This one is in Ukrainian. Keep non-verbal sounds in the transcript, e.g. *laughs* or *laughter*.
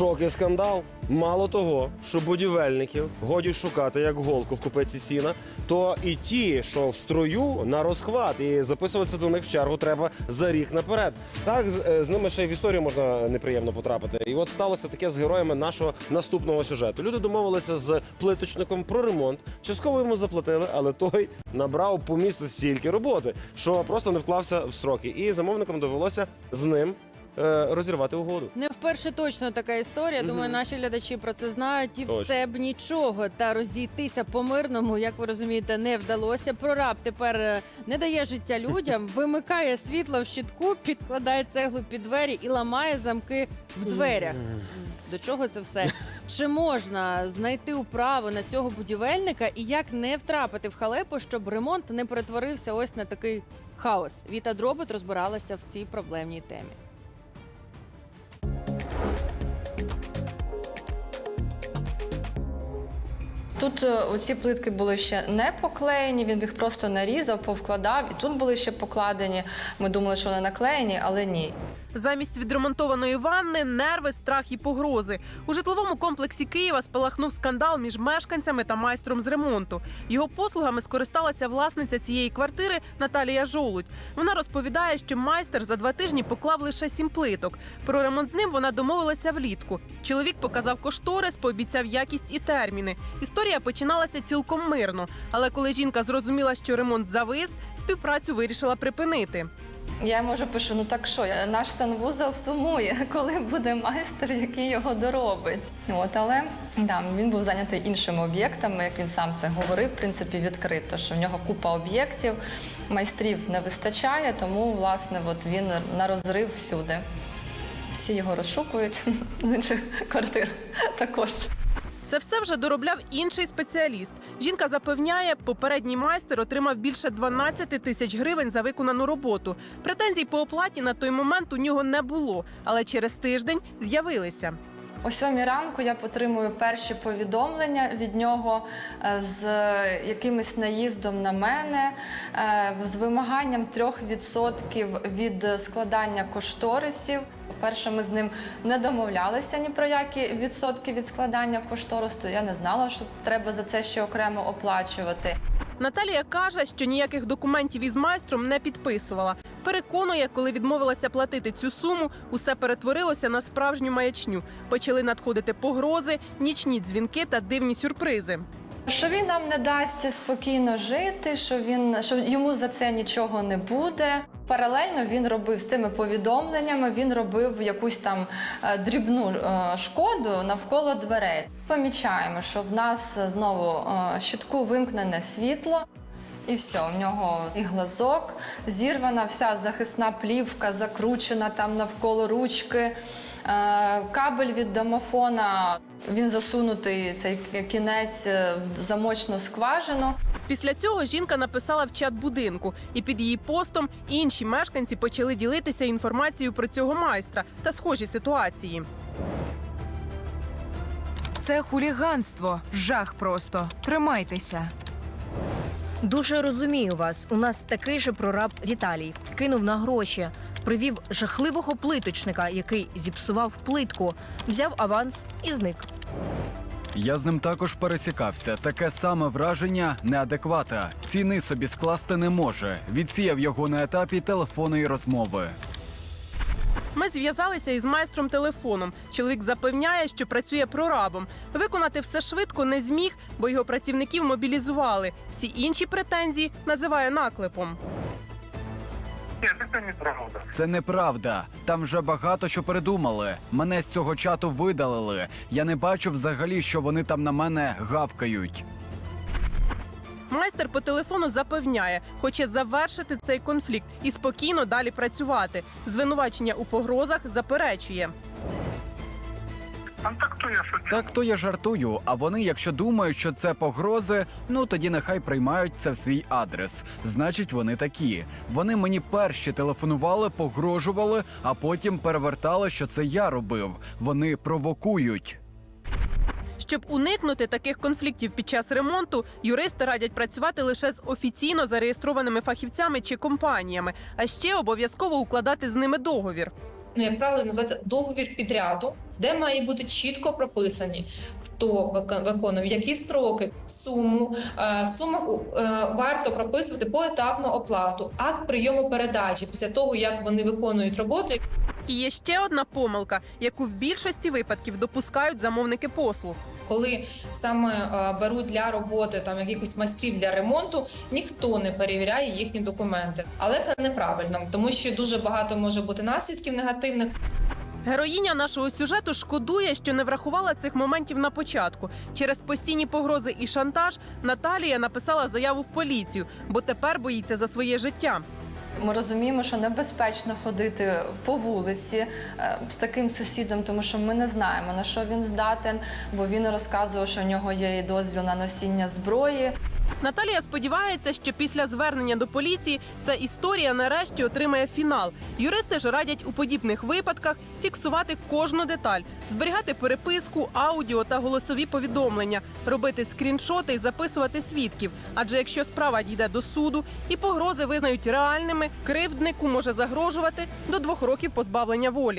Шок і скандал. Мало того, що будівельників годі шукати як голку в купеці сіна, то і ті, що в строю на розхват, і записуватися до них в чергу треба за рік наперед. Так з, е, з ними ще й в історію можна неприємно потрапити. І от сталося таке з героями нашого наступного сюжету. Люди домовилися з плиточником про ремонт. Частково йому заплатили, але той набрав по місту стільки роботи, що просто не вклався в строки. І замовникам довелося з ним е, розірвати угоду. Не вперше точно така історія. Думаю, Мгм. наші глядачі про це знають. І Точно. все б нічого. Та розійтися по мирному, як ви розумієте, не вдалося. Прораб тепер е, не дає життя *laughs* людям, вимикає світло в щитку, підкладає цеглу під двері і ламає замки в дверях. До чого це все? *laughs* Чи можна знайти управу на цього будівельника і як не втрапити в халепу, щоб ремонт не перетворився ось на такий хаос? Віта Дробот розбиралася в цій проблемній темі. Тут е, оці плитки були ще не поклеєні, він їх просто нарізав, повкладав, і тут були ще покладені. Ми думали, що вони наклеєні, але ні. Замість відремонтованої ванни нерви, страх і погрози. У житловому комплексі Києва спалахнув скандал між мешканцями та майстром з ремонту. Його послугами скористалася власниця цієї квартири Наталія Жолудь. Вона розповідає, що майстер за два тижні поклав лише сім плиток. Про ремонт з ним вона домовилася влітку. Чоловік показав кошторис, пообіцяв якість і терміни. Історія починалася цілком мирно. Але коли жінка зрозуміла, що ремонт завис, співпрацю вирішила припинити. Я вже пишу: ну так що, наш санвузол сумує, *laughs* коли буде майстер, який його доробить. От, але да, він був зайнятий іншими об'єктами, як він сам це говорив, в принципі, відкрито, що в нього купа об'єктів, майстрів не вистачає, тому власне от він на розрив всюди. Всі його розшукують *laughs* з інших квартир також. Це все вже доробляв інший спеціаліст. Жінка запевняє, попередній майстер отримав більше 12 тисяч гривень за виконану роботу. Претензій по оплаті на той момент у нього не було, але через тиждень з'явилися. О сьомій ранку я отримую перші повідомлення від нього е, з е, якимось наїздом на мене, е, з вимаганням 3% від складання кошторисів. Перше, ми з ним не домовлялися ні про які відсотки від складання кошторису. Я не знала, що треба за це ще окремо оплачувати. Наталія каже, що ніяких документів із майстром не підписувала. Переконує, коли відмовилася платити цю суму, усе перетворилося на справжню маячню. Почали надходити погрози, нічні дзвінки та дивні сюрпризи. Що він нам не дасть спокійно жити, що він що йому за це нічого не буде. Паралельно він робив з цими повідомленнями. Він робив якусь там е, дрібну е, шкоду навколо дверей. Помічаємо, що в нас знову е, щитку вимкнене світло. І все, в нього і глазок, зірвана вся захисна плівка, закручена там навколо ручки, кабель від домофона. Він засунутий цей кінець е, в замочну скважину. Після цього жінка написала в чат будинку, і під її постом інші мешканці почали ділитися інформацією про цього майстра та схожі ситуації. Це хуліганство, жах просто. Тримайтеся. Дуже розумію вас. У нас такий же прораб Віталій кинув на гроші, привів жахливого плиточника, який зіпсував плитку, взяв аванс і зник. Я з ним також пересікався. Таке саме враження неадеквата. Ціни собі скласти не може. Відсіяв його на етапі телефонної розмови. Ми зв'язалися із майстром телефоном. Чоловік запевняє, що працює прорабом. Виконати все швидко не зміг, бо його працівників мобілізували. Всі інші претензії називає наклепом. Це неправда. Там вже багато що придумали. Мене з цього чату видалили. Я не бачу взагалі, що вони там на мене гавкають. Майстер по телефону запевняє, хоче завершити цей конфлікт і спокійно далі працювати. Звинувачення у погрозах заперечує. Так то я жартую. А вони, якщо думають, що це погрози, ну тоді нехай приймають це в свій адрес. Значить, вони такі. Вони мені перші телефонували, погрожували, а потім перевертали, що це я робив. Вони провокують. Щоб уникнути таких конфліктів під час ремонту, юристи радять працювати лише з офіційно зареєстрованими фахівцями чи компаніями, а ще обов'язково укладати з ними договір. ну, як правило, називається договір підряду. Де має бути чітко прописані, хто виконує, які строки, суму. Е, Сума е, варто прописувати поетапну оплату, акт прийому передачі після того, як вони виконують роботу. І є ще одна помилка, яку в більшості випадків допускають замовники послуг. Коли саме е, беруть для роботи там якихось майстрів для ремонту, ніхто не перевіряє їхні документи. Але це неправильно, тому що дуже багато може бути наслідків негативних. Героїня нашого сюжету шкодує, що не врахувала цих моментів на початку. Через постійні погрози і шантаж Наталія написала заяву в поліцію, бо тепер боїться за своє життя. Ми розуміємо, що небезпечно ходити по вулиці е, з таким сусідом, тому що ми не знаємо на що він здатен, бо він розказував, що у нього є і дозвіл на носіння зброї. Наталія сподівається, що після звернення до поліції ця історія нарешті отримає фінал. Юристи ж радять у подібних випадках фіксувати кожну деталь, зберігати переписку, аудіо та голосові повідомлення, робити скріншоти і записувати свідків. Адже якщо справа дійде до суду і погрози визнають реальними, кривднику може загрожувати до двох років позбавлення волі.